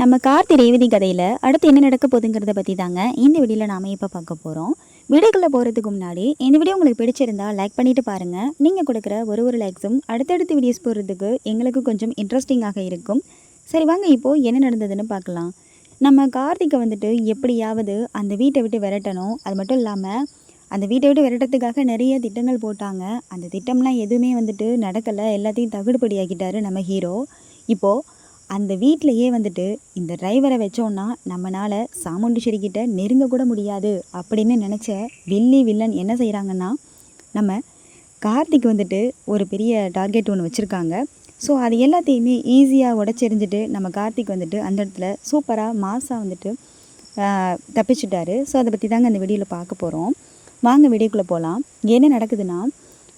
நம்ம கார்த்தி ரேவதி கதையில் அடுத்து என்ன நடக்க போகுதுங்கிறத பற்றி தாங்க இந்த வீடியோவில் நாம் இப்போ பார்க்க போகிறோம் வீடியோக்குள்ளே போகிறதுக்கு முன்னாடி இந்த வீடியோ உங்களுக்கு பிடிச்சிருந்தா லைக் பண்ணிவிட்டு பாருங்கள் நீங்கள் கொடுக்குற ஒரு ஒரு லைக்ஸும் அடுத்தடுத்து வீடியோஸ் போடுறதுக்கு எங்களுக்கு கொஞ்சம் இன்ட்ரெஸ்டிங்காக இருக்கும். சரி வாங்க இப்போது என்ன நடந்ததுன்னு பார்க்கலாம். நம்ம கார்த்திகை வந்துட்டு எப்படியாவது அந்த வீட்டை விட்டு விரட்டணும். அது மட்டும் இல்லாமல் அந்த வீட்டை விட்டு விரட்டத்துக்காக நிறைய திட்டங்கள் போட்டாங்க. அந்த திட்டம்லாம் எதுவுமே வந்துட்டு நடக்கலை. எல்லாத்தையும் தகுடுபடியாக்கிட்டாரு நம்ம ஹீரோ இப்போது அந்த வீட்டிலையே வந்துட்டு இந்த டிரைவரை வச்சோன்னா நம்மளால் சாமுண்டீஸ்வரி கிட்ட நெருங்க கூட முடியாது அப்படின்னு நினச்ச வில்லி வில்லன் என்ன செய்கிறாங்கன்னா நம்ம கார்த்திக் வந்துட்டு ஒரு பெரிய டார்கெட் ஒன்று வச்சுருக்காங்க. ஸோ அது எல்லாத்தையுமே ஈஸியாக உடச்செறிஞ்சிட்டு நம்ம கார்த்திக் வந்துட்டு அந்த இடத்துல சூப்பராக மாசாக வந்துட்டு ஆஹ், தப்பிச்சிட்டாரு. ஸோ அதை பற்றி தாங்க அந்த வீடியோவில் பார்க்க போகிறோம் வாங்க வீடியோக்குள்ளே போகலாம் என்ன நடக்குதுன்னா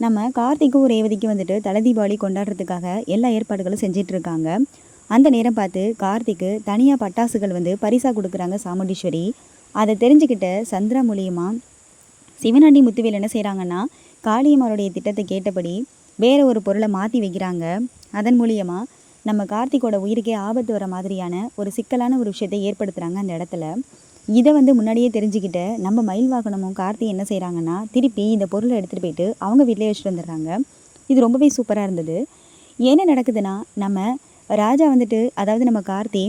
நம்ம கார்த்திக்கும் ரேவதிக்கும் வந்துட்டு தலை தீபாவளி கொண்டாடுறதுக்காக எல்லா ஏற்பாடுகளும் செஞ்சிட்ருக்காங்க அந்த நேரம் பார்த்து கார்த்திக்கு தனியாக பட்டாசுகள் வந்து பரிசாக கொடுக்குறாங்க சாமுண்டீஸ்வரி. அதை தெரிஞ்சுக்கிட்ட சந்திரா மூலியமாக சிவனாண்டி முத்துவேல் என்ன செய்கிறாங்கன்னா காளியம்மாருடைய திட்டத்தை கேட்டபடி வேறு ஒரு பொருளை மாற்றி வைக்கிறாங்க. அதன் மூலியமாக நம்ம கார்த்திகோட உயிருக்கே ஆபத்து வர மாதிரியான ஒரு சிக்கலான ஒரு விஷயத்தை ஏற்படுத்துகிறாங்க அந்த இடத்துல. இதை வந்து முன்னாடியே தெரிஞ்சுக்கிட்ட நம்ம மயில் வாகனமும் கார்த்தி என்ன செய்கிறாங்கன்னா திருப்பி இந்த பொருளை எடுத்துகிட்டு போயிட்டு அவங்க வீட்டிலே வச்சுட்டு வந்துடுறாங்க. இது ரொம்பவே சூப்பராக இருந்தது. என்ன நடக்குதுன்னா நம்ம ராஜா வந்துட்டு அதாவது நம்ம கார்த்தி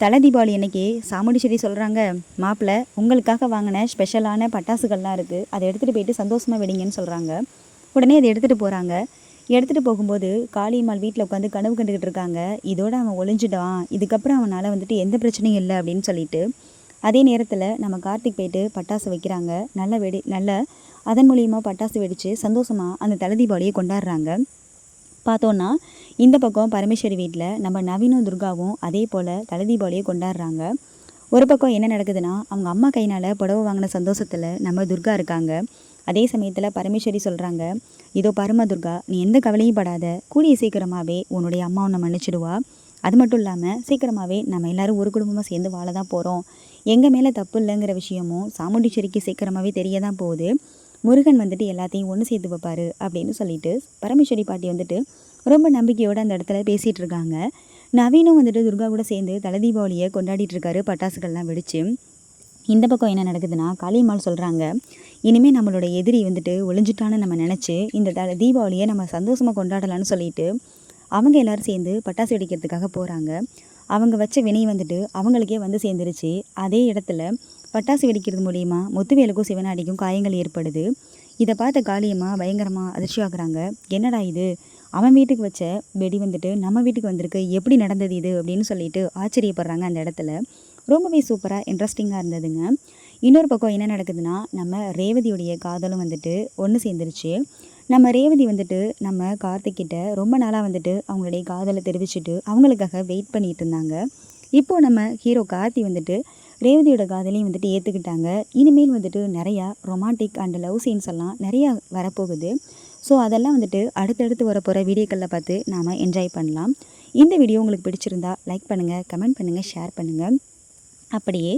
தலை தீபாவளி அன்னைக்கு சாமுடிச்சேரி சொல்கிறாங்க மாப்பிள்ளை உங்களுக்காக வாங்கின ஸ்பெஷலான பட்டாசுகள்லாம் இருக்குது அதை எடுத்துகிட்டு போயிட்டு சந்தோஷமாக வெடிங்கன்னு சொல்கிறாங்க உடனே அதை எடுத்துகிட்டு போகிறாங்க எடுத்துகிட்டு போகும்போது காளியம்மாள் வீட்டில் உட்காந்து கனவு கண்டுக்கிட்டு இருக்காங்க. இதோட அவன் ஒளிஞ்சிட்டான். இதுக்கப்புறம் அவனால் வந்துட்டு எந்த பிரச்சனையும் இல்லை அப்படின்னு சொல்லிட்டு. அதே நேரத்தில் நம்ம கார்த்திக் போயிட்டு பட்டாசு வைக்கிறாங்க. நல்ல வெடி நல்ல அதன் மூலியமாக பட்டாசு வெடித்து சந்தோஷமாக அந்த தலை தீபாவளியை கொண்டாடுறாங்க. பார்த்தோன்னா இந்த பக்கம் பரமேஸ்வரி வீட்டில் நம்ம நவீனும் துர்காவும் அதே போல் தலை தீபாவளியை கொண்டாடுறாங்க. ஒரு பக்கம் என்ன நடக்குதுன்னா அவங்க அம்மா கையினால் புடவை வாங்கின சந்தோஷத்தில் நம்ம துர்கா இருக்காங்க. அதே சமயத்தில் பரமேஸ்வரி சொல்கிறாங்க இதோ பரம துர்கா நீ எந்த கவலையும் படாத. கூடிய சீக்கிரமாகவே உன்னுடைய அம்மா உன்னை மன்னிச்சிடுவா. அது மட்டும் இல்லாமல் சீக்கிரமாகவே நம்ம எல்லோரும் ஒரு குடும்பமாக சேர்ந்து வாழ தான் போகிறோம் எங்கள் மேலே தப்பு இல்லைங்கிற விஷயமும் சாமுண்டீஸ்வரிக்கு சீக்கிரமாகவே தெரிய தான் போகுது. முருகன் வந்துட்டு எல்லாத்தையும் ஒன்று சேர்த்து வைப்பார் அப்படின்னு சொல்லிட்டு பரமேஸ்வரி பாட்டி வந்துட்டு ரொம்ப நம்பிக்கையோடு அந்த இடத்துல பேசிகிட்டு இருக்காங்க. நவீனும் வந்துட்டு துர்கா கூட சேர்ந்து தலை தீபாவளியை கொண்டாடிட்டு இருக்காரு. பட்டாசுகள்லாம் வெடிச்சு இந்த பக்கம் என்ன நடக்குதுன்னா காளியம்மாள் சொல்கிறாங்க இனிமேல் நம்மளோட எதிரி வந்துட்டு ஒளிஞ்சிட்டான்னு நம்ம நினச்சி இந்த த தீபாவளியை நம்ம சந்தோஷமாக கொண்டாடலான்னு சொல்லிட்டு அவங்க எல்லாரும் சேர்ந்து பட்டாசு வெடிக்கிறதுக்காக போகிறாங்க அவங்க வச்ச வினை வந்துட்டு அவங்களுக்கே வந்து சேர்ந்துருச்சு. அதே இடத்துல பட்டாசு வெடிக்கிறது மூலியமாக முத்துவேலுக்கும் சிவனாடிக்கும் காயங்கள் ஏற்படுது. இதை பார்த்த காளியம்மா பயங்கரமாக அதிர்ச்சி ஆகுறாங்க என்னடா இது? அவன் வீட்டுக்கு வச்ச வெடி வந்துட்டு நம்ம வீட்டுக்கு வந்திருக்கு. எப்படி நடந்தது இது? அப்படின்னு சொல்லிட்டு ஆச்சரியப்படுறாங்க அந்த இடத்துல. ரொம்பவே சூப்பராக இன்ட்ரெஸ்டிங்காக இருந்ததுங்க. இன்னொரு பக்கம் என்ன நடக்குதுன்னா நம்ம ரேவதியுடைய காதலும் வந்துட்டு ஒன்று சேர்ந்துருச்சு. நம்ம ரேவதி வந்துட்டு நம்ம கார்த்திக்கிட்ட ரொம்ப நாளாக வந்துட்டு அவங்களுடைய காதலை தெரிவிச்சுட்டு அவங்களுக்காக வெயிட் பண்ணிகிட்டு இருந்தாங்க. இப்போது நம்ம ஹீரோ கார்த்தி வந்துட்டு ரேவதியோட காதலையும் வந்துட்டு ஏற்றுக்கிட்டாங்க இனிமேல் வந்துட்டு நிறையா ரொமான்டிக் அண்ட் லவ் சீன்ஸ் எல்லாம் நிறையா வரப்போகுது. ஸோ அதெல்லாம் வந்துட்டு அடுத்தடுத்து வரப்போகிற வீடியோக்களில் பார்த்து நாம் என்ஜாய் பண்ணலாம். இந்த வீடியோ உங்களுக்கு பிடிச்சிருந்தா லைக் பண்ணுங்கள் கமெண்ட் பண்ணுங்கள் ஷேர் பண்ணுங்கள் அப்படியே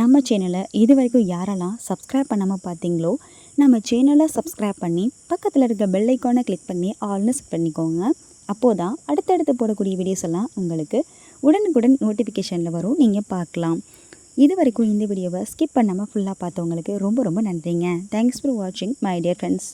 நம்ம சேனலை இது வரைக்கும் யாரெல்லாம் சப்ஸ்கிரைப் பண்ணாமல் பார்த்தீங்களோ நம்ம சேனலை சப்ஸ்கிரைப் பண்ணி பக்கத்தில் இருக்க பெல் ஐக்கானை கிளிக் பண்ணி ஆல்னு செட் பண்ணிக்கோங்க. அப்போது தான் அடுத்தடுத்து போடக்கூடிய வீடியோஸ் எல்லாம் உங்களுக்கு உடனுக்குடன் நோட்டிஃபிகேஷனில் வரும். நீங்கள் பார்க்கலாம். இது வரைக்கும் இந்த வீடியோவை ஸ்கிப் பண்ணாமல் ஃபுல்லாக பார்த்தவங்களுக்கு ரொம்ப ரொம்ப நன்றிங்க. தேங்க்ஸ் ஃபார் வாட்சிங் மை டியர் ஃப்ரெண்ட்ஸ்